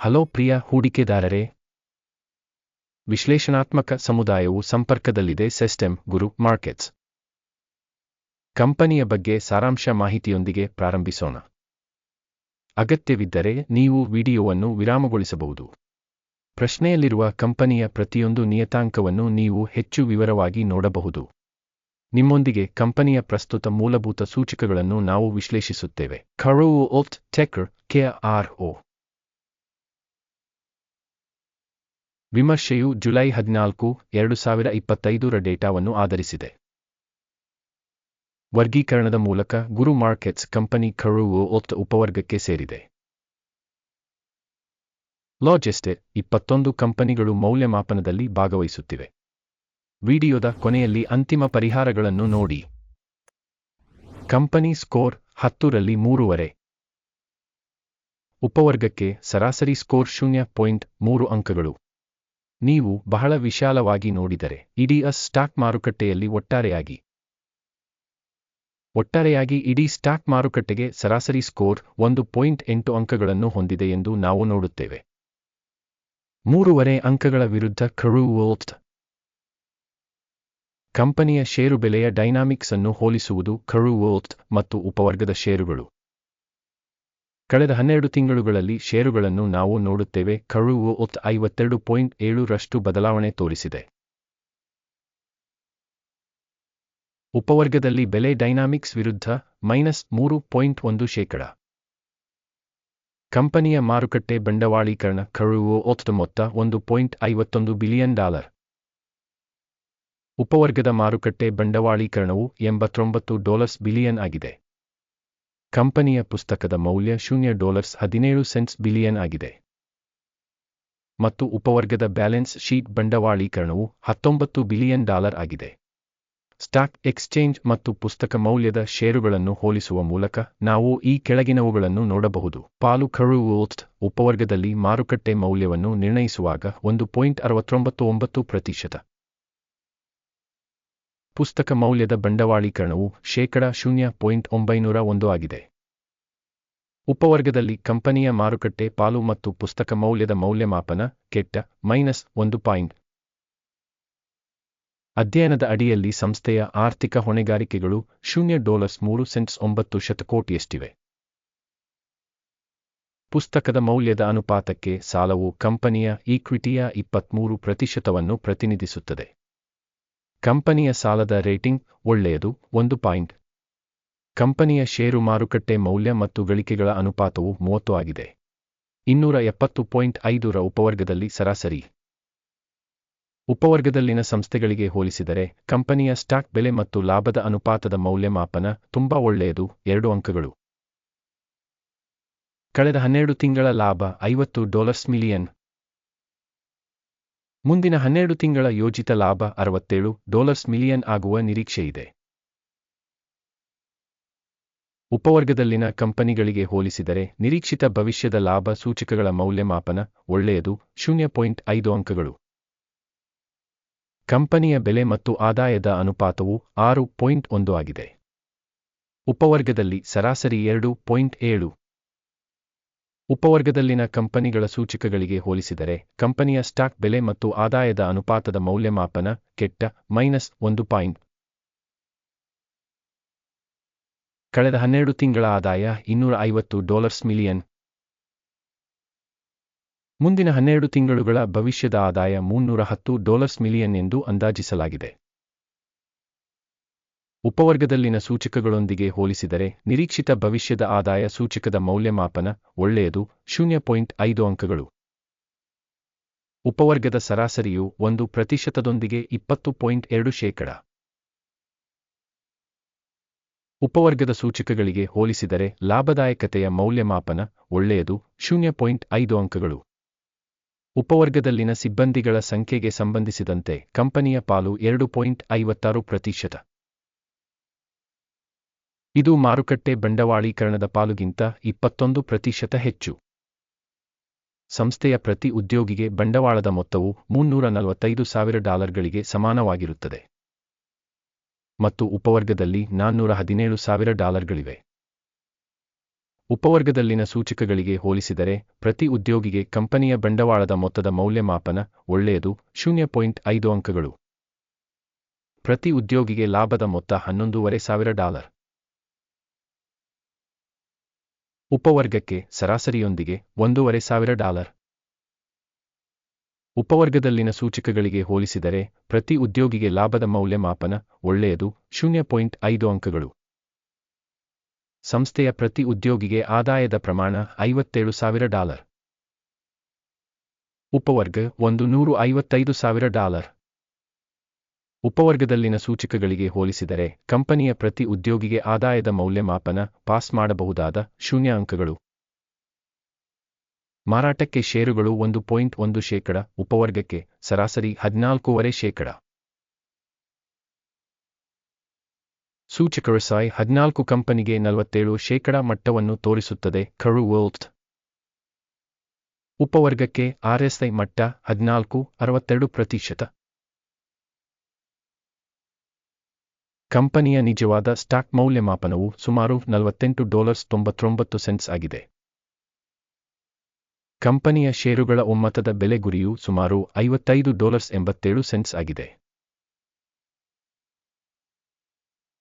Hello ಪ್ರಿಯ ಹೂಡಿಕೆದಾರರೇ. ವಿಶ್ಲೇಷಣಾತ್ಮಕ ಸಮುದಾಯವು ಸಂಪರ್ಕದಲ್ಲಿದೆ system, ಗುರು, markets. ಕಂಪನಿಯ ಬಗ್ಗೆ ಸಾರಾಂಶ ಮಾಹಿತಿಯೊಂದಿಗೆ ಪ್ರಾರಂಭಿಸೋಣ. ಅಗತ್ಯವಿದ್ದರೆ ನೀವು ವಿಡಿಯೋವನ್ನು ವಿರಾಮಗೊಳಿಸಬಹುದು. ಪ್ರಶ್ನೆಯಲ್ಲಿರುವ ಕಂಪನಿಯ ಪ್ರತಿಯೊಂದು ನಿಯತಾಂಕವನ್ನು ನೀವು ಹೆಚ್ಚು ವಿವರವಾಗಿ ನೋಡಬಹುದು. ನಿಮ್ಮೊಂದಿಗೆ ಕಂಪನಿಯ ಪ್ರಸ್ತುತ ಮೂಲಭೂತ ಸೂಚಕಗಳನ್ನು ನಾವು ವಿಶ್ಲೇಷಿಸುತ್ತೇವೆ. ಖರೋ ಓತ್ ಟೆಕ್ ಕೆ ಆರ್ ಕೆಆರ್ಒ ವಿಮರ್ಶೆಯು ಜುಲೈ ಹದಿನಾಲ್ಕು, ಎರಡು ಸಾವಿರ ಇಪ್ಪತ್ತೈದರ ಡೇಟಾವನ್ನು ಆಧರಿಸಿದೆ. ವರ್ಗೀಕರಣದ ಮೂಲಕ ಗುರು ಮಾರ್ಕೆಟ್ಸ್ ಕಂಪನಿ ಖರುವು ಒತ್ತ ಉಪವರ್ಗಕ್ಕೆ ಸೇರಿದೆ. ಲಾಜೆಸ್ಟೆ ಇಪ್ಪತ್ತೊಂದು ಕಂಪನಿಗಳು ಮೌಲ್ಯಮಾಪನದಲ್ಲಿ ಭಾಗವಹಿಸುತ್ತಿವೆ. ವಿಡಿಯೋದ ಕೊನೆಯಲ್ಲಿ ಅಂತಿಮ ಪರಿಹಾರಗಳನ್ನು ನೋಡಿ. ಕಂಪನಿ ಸ್ಕೋರ್ ಹತ್ತರಲ್ಲಿ ಮೂರುವರೆ ಉಪವರ್ಗಕ್ಕೆ ಸರಾಸರಿ ಸ್ಕೋರ್ ಶೂನ್ಯ ಪಾಯಿಂಟ್ ಮೂರು ಅಂಕಗಳು. ನೀವು ಬಹಳ ವಿಶಾಲವಾಗಿ ನೋಡಿದರೆ ಇಡೀ ಅಸ್ ಸ್ಟಾಕ್ ಮಾರುಕಟ್ಟೆಯಲ್ಲಿ ಒಟ್ಟಾರೆಯಾಗಿ. ಒಟ್ಟಾರೆಯಾಗಿ ಇಡೀ ಸ್ಟಾಕ್ ಮಾರುಕಟ್ಟೆಗೆ ಸರಾಸರಿ ಸ್ಕೋರ್ ಒಂದು ಪಾಯಿಂಟ್ ಎಂಟು ಅಂಕಗಳನ್ನು ಹೊಂದಿದೆ ಎಂದು ನಾವು ನೋಡುತ್ತೇವೆ. ಮೂರುವರೆ ಅಂಕಗಳ ವಿರುದ್ಧ ಖರು ವೋಲ್ಟ್. ಕಂಪನಿಯ ಷೇರು ಬೆಲೆಯ ಡೈನಾಮಿಕ್ಸ್ ಅನ್ನು ಹೋಲಿಸುವುದು ಖರು ವೋಲ್ಟ್ ಮತ್ತು ಉಪವರ್ಗದ ಷೇರುಗಳು. ಕಳೆದ ಹನ್ನೆರಡು ತಿಂಗಳುಗಳಲ್ಲಿ ಷೇರುಗಳನ್ನು ನಾವು ನೋಡುತ್ತೇವೆ. ಕರುವು ಒತ್ ಐವತ್ತೆರಡು ಪಾಯಿಂಟ್ ಏಳರಷ್ಟು ಬದಲಾವಣೆ ತೋರಿಸಿದೆ. ಉಪವರ್ಗದಲ್ಲಿ ಬೆಲೆ ಡೈನಾಮಿಕ್ಸ್ ವಿರುದ್ಧ ಮೈನಸ್ ಮೂರು ಪಾಯಿಂಟ್ ಒಂದು ಶೇಕಡ. ಕಂಪನಿಯ ಮಾರುಕಟ್ಟೆ ಬಂಡವಾಳೀಕರಣ ಕರುವು ಒತ್ತ ಮೊತ್ತ ಒಂದು ಪಾಯಿಂಟ್ ಐವತ್ತೊಂದು ಬಿಲಿಯನ್ ಡಾಲರ್. ಉಪವರ್ಗದ ಮಾರುಕಟ್ಟೆ ಬಂಡವಾಳೀಕರಣವು ಎಂಬತ್ತೊಂಬತ್ತು ಡಾಲರ್ಸ್ ಬಿಲಿಯನ್ ಆಗಿದೆ. ಕಂಪನಿಯ ಪುಸ್ತಕದ ಮೌಲ್ಯ ಶೂನ್ಯ ಡಾಲರ್ಸ್ ಹದಿನೇಳು ಸೆಂಟ್ಸ್ ಬಿಲಿಯನ್ ಆಗಿದೆ. ಮತ್ತು ಉಪವರ್ಗದ ಬ್ಯಾಲೆನ್ಸ್ ಶೀಟ್ ಬಂಡವಾಳೀಕರಣವು ಹತ್ತೊಂಬತ್ತು ಬಿಲಿಯನ್ ಡಾಲರ್ ಆಗಿದೆ. ಸ್ಟಾಕ್ ಎಕ್ಸ್ಚೇಂಜ್ ಮತ್ತು ಪುಸ್ತಕ ಮೌಲ್ಯದ ಷೇರುಗಳನ್ನು ಹೋಲಿಸುವ ಮೂಲಕ ನಾವು ಈ ಕೆಳಗಿನವುಗಳನ್ನು ನೋಡಬಹುದು. ಪಾಲು ಖರುವೋಲ್ಟ್ ಉಪವರ್ಗದಲ್ಲಿ ಮಾರುಕಟ್ಟೆ ಮೌಲ್ಯವನ್ನು ನಿರ್ಣಯಿಸುವಾಗ ಒಂದು ಪಾಯಿಂಟ್ ಅರವತ್ತೊಂಬತ್ತು ಒಂಬತ್ತು ಪ್ರತಿಶತ. ಪುಸ್ತಕ ಮೌಲ್ಯದ ಬಂಡವಾಳೀಕರಣವು ಶೇಕಡ ಶೂನ್ಯ ಪಾಯಿಂಟ್ ಒಂಬೈನೂರ ಒಂದು ಆಗಿದೆ. ಉಪವರ್ಗದಲ್ಲಿ ಕಂಪನಿಯ ಮಾರುಕಟ್ಟೆ ಪಾಲು ಮತ್ತು ಪುಸ್ತಕ ಮೌಲ್ಯದ ಮೌಲ್ಯಮಾಪನ ಕೆಟ್ಟ ಮೈನಸ್ ಒಂದು ಪಾಯಿಂಟ್. ಅಧ್ಯಯನದ ಅಡಿಯಲ್ಲಿ ಸಂಸ್ಥೆಯ ಆರ್ಥಿಕ ಹೊಣೆಗಾರಿಕೆಗಳು ಶೂನ್ಯ ಡಾಲರ್ಸ್ ಮೂರು ಸೆಂಟ್ಸ್ ಒಂಬತ್ತು ಶತಕೋಟಿಯಷ್ಟಿವೆ. ಪುಸ್ತಕದ ಮೌಲ್ಯದ ಅನುಪಾತಕ್ಕೆ ಸಾಲವು ಕಂಪನಿಯ ಈಕ್ವಿಟಿಯ ಇಪ್ಪತ್ಮೂರು ಪ್ರತಿಶತವನ್ನು ಪ್ರತಿನಿಧಿಸುತ್ತದೆ. ಕಂಪನಿಯ ಸಾಲದ ರೇಟಿಂಗ್ ಒಳ್ಳೆಯದು, ಒಂದು ಪಾಯಿಂಟ್. ಕಂಪನಿಯ ಷೇರು ಮಾರುಕಟ್ಟೆ ಮೌಲ್ಯ ಮತ್ತು ಗಳಿಕೆಗಳ ಅನುಪಾತವು ಮೂವತ್ತು ಆಗಿದೆ. ಇನ್ನೂರ ಎಪ್ಪತ್ತು ಪಾಯಿಂಟ್ ಐದರ ಉಪವರ್ಗದಲ್ಲಿ ಸರಾಸರಿ. ಉಪವರ್ಗದಲ್ಲಿನ ಸಂಸ್ಥೆಗಳಿಗೆ ಹೋಲಿಸಿದರೆ, ಕಂಪನಿಯ ಸ್ಟಾಕ್ ಬೆಲೆ ಮತ್ತು ಲಾಭದ ಅನುಪಾತದ ಮೌಲ್ಯಮಾಪನ ತುಂಬಾ ಒಳ್ಳೆಯದು, ಎರಡು ಅಂಕಗಳು. ಕಳೆದ ಹನ್ನೆರಡು ತಿಂಗಳ ಲಾಭ ಐವತ್ತು ಡಾಲರ್ಸ್ ಮಿಲಿಯನ್. ಮುಂದಿನ ಹನ್ನೆರಡು ತಿಂಗಳ ಯೋಜಿತ ಲಾಭ ಅರವತ್ತೇಳು ಡಾಲರ್ಸ್ ಮಿಲಿಯನ್ ಆಗುವ ನಿರೀಕ್ಷೆಯಿದೆ. ಉಪವರ್ಗದಲ್ಲಿನ ಕಂಪನಿಗಳಿಗೆ ಹೋಲಿಸಿದರೆ ನಿರೀಕ್ಷಿತ ಭವಿಷ್ಯದ ಲಾಭ ಸೂಚಕಗಳ ಮೌಲ್ಯಮಾಪನ ಒಳ್ಳೆಯದು ಶೂನ್ಯ ಪಾಯಿಂಟ್ ಐದು ಅಂಕಗಳು. ಕಂಪನಿಯ ಬೆಲೆ ಮತ್ತು ಆದಾಯದ ಅನುಪಾತವು ಆರು ಪಾಯಿಂಟ್ ಒಂದು ಆಗಿದೆ. ಉಪವರ್ಗದಲ್ಲಿ ಸರಾಸರಿ ಎರಡು ಪಾಯಿಂಟ್ ಏಳು ಉಪವರ್ಗದಲ್ಲಿನ ಕಂಪನಿಗಳ ಸೂಚಕಗಳಿಗೆ ಹೋಲಿಸಿದರೆ, ಕಂಪನಿಯ ಸ್ಟಾಕ್ ಬೆಲೆ ಮತ್ತು ಆದಾಯದ ಅನುಪಾತದ ಮೌಲ್ಯಮಾಪನ ಕೆಟ್ಟ ಮೈನಸ್ ಒಂದು ಪಾಯಿಂಟ್. ಕಳೆದ ಹನ್ನೆರಡು ತಿಂಗಳ ಆದಾಯ ಇನ್ನೂರ ಐವತ್ತು ಡಾಲರ್ಸ್ ಮಿಲಿಯನ್. ಮುಂದಿನ ಹನ್ನೆರಡು ತಿಂಗಳುಗಳ ಭವಿಷ್ಯದ ಆದಾಯ ಮುನ್ನೂರ ಹತ್ತು ಡಾಲರ್ಸ್ ಮಿಲಿಯನ್ ಎಂದು ಅಂದಾಜಿಸಲಾಗಿದೆ. ಉಪವರ್ಗದಲ್ಲಿನ ಸೂಚಕಗಳೊಂದಿಗೆ ಹೋಲಿಸಿದರೆ ನಿರೀಕ್ಷಿತ ಭವಿಷ್ಯದ ಆದಾಯ ಸೂಚಕದ ಮೌಲ್ಯಮಾಪನ ಒಳ್ಳೆಯದು, ಶೂನ್ಯ ಪಾಯಿಂಟ್ ಐದು ಅಂಕಗಳು. ಉಪವರ್ಗದ ಸರಾಸರಿಯು ಒಂದು ಪ್ರತಿಶತದೊಂದಿಗೆ ಇಪ್ಪತ್ತು ಪಾಯಿಂಟ್ ಎರಡು ಶೇಕಡ. ಉಪವರ್ಗದ ಸೂಚಕಗಳಿಗೆ ಹೋಲಿಸಿದರೆ ಲಾಭದಾಯಕತೆಯ ಮೌಲ್ಯಮಾಪನ ಒಳ್ಳೆಯದು, ಶೂನ್ಯ ಪಾಯಿಂಟ್ ಐದು ಅಂಕಗಳು. ಉಪವರ್ಗದಲ್ಲಿನ ಸಿಬ್ಬಂದಿಗಳ ಸಂಖ್ಯೆಗೆ ಸಂಬಂಧಿಸಿದಂತೆ ಕಂಪನಿಯ ಪಾಲು ಎರಡು ಪಾಯಿಂಟ್ ಐವತ್ತಾರು ಪ್ರತಿಶತ. ಇದು ಮಾರುಕಟ್ಟೆ ಬಂಡವಾಳೀಕರಣದ ಪಾಲುಗಿಂತ ಇಪ್ಪತ್ತೊಂದು ಪ್ರತಿಶತ ಹೆಚ್ಚು. ಸಂಸ್ಥೆಯ ಪ್ರತಿ ಉದ್ಯೋಗಿಗೆ ಬಂಡವಾಳದ ಮೊತ್ತವು ಮುನ್ನೂರ ನಲವತ್ತೈದು ಸಾವಿರ ಡಾಲರ್ಗಳಿಗೆ ಸಮಾನವಾಗಿರುತ್ತದೆ. ಮತ್ತು ಉಪವರ್ಗದಲ್ಲಿ ನಾನ್ನೂರ ಹದಿನೇಳು ಸಾವಿರ ಡಾಲರ್ಗಳಿವೆ. ಉಪವರ್ಗದಲ್ಲಿನ ಸೂಚಕಗಳಿಗೆ ಹೋಲಿಸಿದರೆ ಪ್ರತಿ ಉದ್ಯೋಗಿಗೆ ಕಂಪನಿಯ ಬಂಡವಾಳದ ಮೊತ್ತದ ಮೌಲ್ಯಮಾಪನ ಒಳ್ಳೆಯದು ಶೂನ್ಯ ಪಾಯಿಂಟ್ ಅಂಕಗಳು. ಪ್ರತಿ ಉದ್ಯೋಗಿಗೆ ಲಾಭದ ಮೊತ್ತ ಹನ್ನೊಂದೂವರೆ ಸಾವಿರ ಡಾಲರ್. ಉಪವರ್ಗಕ್ಕೆ ಸರಾಸರಿಯೊಂದಿಗೆ ಒಂದೂವರೆ ಸಾವಿರ ಡಾಲರ್. ಉಪವರ್ಗದಲ್ಲಿನ ಸೂಚಕಗಳಿಗೆ ಹೋಲಿಸಿದರೆ ಪ್ರತಿ ಉದ್ಯೋಗಿಗೆ ಲಾಭದ ಮೌಲ್ಯಮಾಪನ ಒಳ್ಳೆಯದು, ಶೂನ್ಯ ಪಾಯಿಂಟ್ ಐದು ಅಂಕಗಳು. ಸಂಸ್ಥೆಯ ಪ್ರತಿ ಉದ್ಯೋಗಿಗೆ ಆದಾಯದ ಪ್ರಮಾಣ ಐವತ್ತೇಳು ಸಾವಿರ ಡಾಲರ್. ಉಪವರ್ಗ ಒಂದು ನೂರು ಐವತ್ತೈದು ಸಾವಿರ ಡಾಲರ್. ಉಪವರ್ಗದಲ್ಲಿನ ಸೂಚಕಗಳಿಗೆ ಹೋಲಿಸಿದರೆ, ಕಂಪನಿಯ ಪ್ರತಿ ಉದ್ಯೋಗಿಗೆ ಆದಾಯದ ಮೌಲ್ಯಮಾಪನ, ಪಾಸ್ ಮಾಡಬಹುದಾದ ಶೂನ್ಯ ಅಂಕಗಳು. ಮಾರಾಟಕ್ಕೆ ಷೇರುಗಳು ಒಂದು ಪಾಯಿಂಟ್ ಒಂದು ಶೇಕಡ, ಉಪವರ್ಗಕ್ಕೆ ಸರಾಸರಿ ಹದಿನಾಲ್ಕೂವರೆ ಶೇಕಡ. ಸೂಚಕರು ಸಾಯ್ ಹದಿನಾಲ್ಕು ಕಂಪನಿಗೆ ನಲವತ್ತೇಳು ಶೇಕಡ ಮಟ್ಟವನ್ನು ತೋರಿಸುತ್ತದೆ, ಕರು ವರ್ಲ್ಡ್ ಉಪವರ್ಗಕ್ಕೆ ಆರ್ಎಸ್ಐ ಮಟ್ಟ ಹದಿನಾಲ್ಕು, ಅರವತ್ತೆರಡು ಪ್ರತಿಶತ. ಕಂಪನಿಯ ನಿಜವಾದ ಸ್ಟಾಕ್ ಮೌಲ್ಯಮಾಪನವು ಸುಮಾರು ನಲವತ್ತೆಂಟು ಡಾಲರ್ಸ್ ತೊಂಬತ್ತೊಂಬತ್ತು ಸೆಂಟ್ಸ್ ಆಗಿದೆ. ಕಂಪನಿಯ ಷೇರುಗಳ ಒಮ್ಮತದ ಬೆಲೆ ಗುರಿಯು ಸುಮಾರು ಐವತ್ತೈದು ಡಾಲರ್ಸ್ ಎಂಬತ್ತೇಳು ಸೆಂಟ್ಸ್ ಆಗಿದೆ.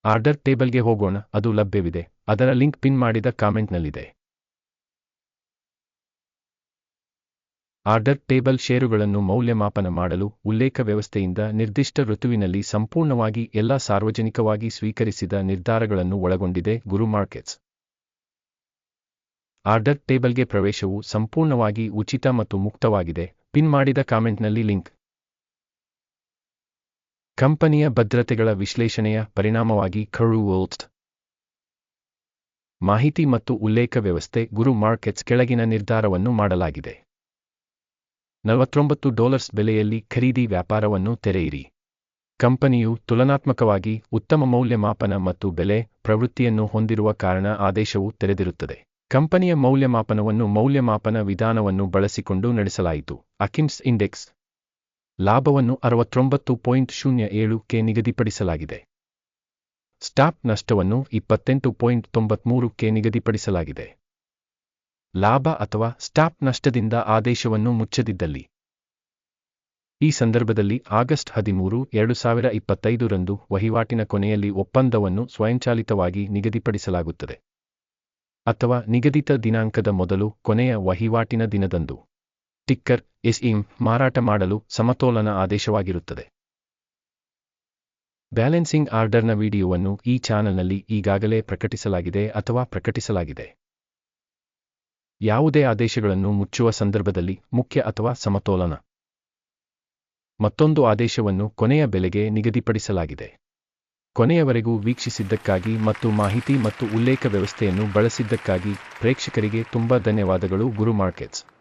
ಆರ್ಡರ್ ಟೇಬಲ್ಗೆ ಹೋಗೋಣ, ಅದು ಲಭ್ಯವಿದೆ, ಅದರ ಲಿಂಕ್ ಪಿನ್ ಮಾಡಿದ ಕಾಮೆಂಟ್ನಲ್ಲಿದೆ. ಆರ್ಡರ್ ಟೇಬಲ್ ಷೇರುಗಳನ್ನು ಮೌಲ್ಯಮಾಪನ ಮಾಡಲು ಉಲ್ಲೇಖ ವ್ಯವಸ್ಥೆಯಿಂದ ನಿರ್ದಿಷ್ಟ ಋತುವಿನಲ್ಲಿ ಸಂಪೂರ್ಣವಾಗಿ ಎಲ್ಲ ಸಾರ್ವಜನಿಕವಾಗಿ ಸ್ವೀಕರಿಸಿದ ನಿರ್ಧಾರಗಳನ್ನು ಒಳಗೊಂಡಿದೆ ಗುರು ಮಾರ್ಕೆಟ್ಸ್. ಆರ್ಡರ್ ಟೇಬಲ್ಗೆ ಪ್ರವೇಶವು ಸಂಪೂರ್ಣವಾಗಿ ಉಚಿತ ಮತ್ತು ಮುಕ್ತವಾಗಿದೆ. ಪಿನ್ ಮಾಡಿದ ಕಾಮೆಂಟ್ನಲ್ಲಿ ಲಿಂಕ್. ಕಂಪನಿಯ ಭದ್ರತೆಗಳ ವಿಶ್ಲೇಷಣೆಯ ಪರಿಣಾಮವಾಗಿ ಖರು ವೋಲ್ಟ್. ಮಾಹಿತಿ ಮತ್ತು ಉಲ್ಲೇಖ ವ್ಯವಸ್ಥೆ ಗುರು ಮಾರ್ಕೆಟ್ಸ್ ಕೆಳಗಿನ ನಿರ್ಧಾರವನ್ನು ಮಾಡಲಾಗಿದೆ. ನಲವತ್ತೊಂಬತ್ತು ಡಾಲರ್ಸ್ ಬೆಲೆಯಲ್ಲಿ ಖರೀದಿ ವ್ಯಾಪಾರವನ್ನು ತೆರೆಯಿರಿ. ಕಂಪನಿಯು ತುಲನಾತ್ಮಕವಾಗಿ ಉತ್ತಮ ಮೌಲ್ಯಮಾಪನ ಮತ್ತು ಬೆಲೆ ಪ್ರವೃತ್ತಿಯನ್ನು ಹೊಂದಿರುವ ಕಾರಣ ಆದೇಶವು ತೆರೆದಿರುತ್ತದೆ. ಕಂಪನಿಯ ಮೌಲ್ಯಮಾಪನವನ್ನು ಮೌಲ್ಯಮಾಪನ ವಿಧಾನವನ್ನು ಬಳಸಿಕೊಂಡು ನಡೆಸಲಾಯಿತು. ಅಕಿಮ್ಸ್ ಇಂಡೆಕ್ಸ್ ಲಾಭವನ್ನು ಅರವತ್ತೊಂಬತ್ತು ಪಾಯಿಂಟ್ ಶೂನ್ಯ ಏಳುಕ್ಕೆ ನಿಗದಿಪಡಿಸಲಾಗಿದೆ. ಸ್ಟಾಪ್ ನಷ್ಟವನ್ನು ಇಪ್ಪತ್ತೆಂಟು ಪಾಯಿಂಟ್ ತೊಂಬತ್ಮೂರಕ್ಕೆ ನಿಗದಿಪಡಿಸಲಾಗಿದೆ. ಲಾಭ ಅಥವಾ ಸ್ಟಾಪ್ ನಷ್ಟದಿಂದ ಆದೇಶವನ್ನು ಮುಚ್ಚದಿದ್ದಲ್ಲಿ. ಈ ಸಂದರ್ಭದಲ್ಲಿ ಆಗಸ್ಟ್ ಹದಿಮೂರು, ಎರಡು ಸಾವಿರ ಇಪ್ಪತ್ತೈದರಂದು ವಹಿವಾಟಿನ ಕೊನೆಯಲ್ಲಿ ಒಪ್ಪಂದವನ್ನು ಸ್ವಯಂಚಾಲಿತವಾಗಿ ನಿಗದಿಪಡಿಸಲಾಗುತ್ತದೆ. ಅಥವಾ ನಿಗದಿತ ದಿನಾಂಕದ ಮೊದಲು ಕೊನೆಯ ವಹಿವಾಟಿನ ದಿನದಂದು. ಟಿಕ್ಕರ್ ಎಸ್ಇಂ ಮಾರಾಟ ಮಾಡಲು ಸಮತೋಲನ ಆದೇಶವಾಗಿರುತ್ತದೆ. ಬ್ಯಾಲೆನ್ಸಿಂಗ್ ಆರ್ಡರ್ನ ವಿಡಿಯೋವನ್ನು ಈ ಚಾನಲ್ನಲ್ಲಿ ಈಗಾಗಲೇ ಪ್ರಕಟಿಸಲಾಗಿದೆ ಅಥವಾ ಪ್ರಕಟಿಸಲಾಗಿದೆ. ಯಾವುದೇ ಆದೇಶಗಳನ್ನು ಮುಚ್ಚುವ ಸಂದರ್ಭದಲ್ಲಿ ಮುಖ್ಯ ಅಥವಾ ಸಮತೋಲನ. ಮತ್ತೊಂದು ಆದೇಶವನ್ನು ಕೊನೆಯ ಬೆಲೆಗೆ ನಿಗದಿಪಡಿಸಲಾಗಿದೆ. ಕೊನೆಯವರೆಗೂ ವೀಕ್ಷಿಸಿದ್ದಕ್ಕಾಗಿ ಮತ್ತು ಮಾಹಿತಿ ಮತ್ತು ಉಲ್ಲೇಖ ವ್ಯವಸ್ಥೆಯನ್ನು ಬಳಸಿದ್ದಕ್ಕಾಗಿ ಪ್ರೇಕ್ಷಕರಿಗೆ ತುಂಬಾ ಧನ್ಯವಾದಗಳು ಗುರು ಮಾರ್ಕೆಟ್ಸ್.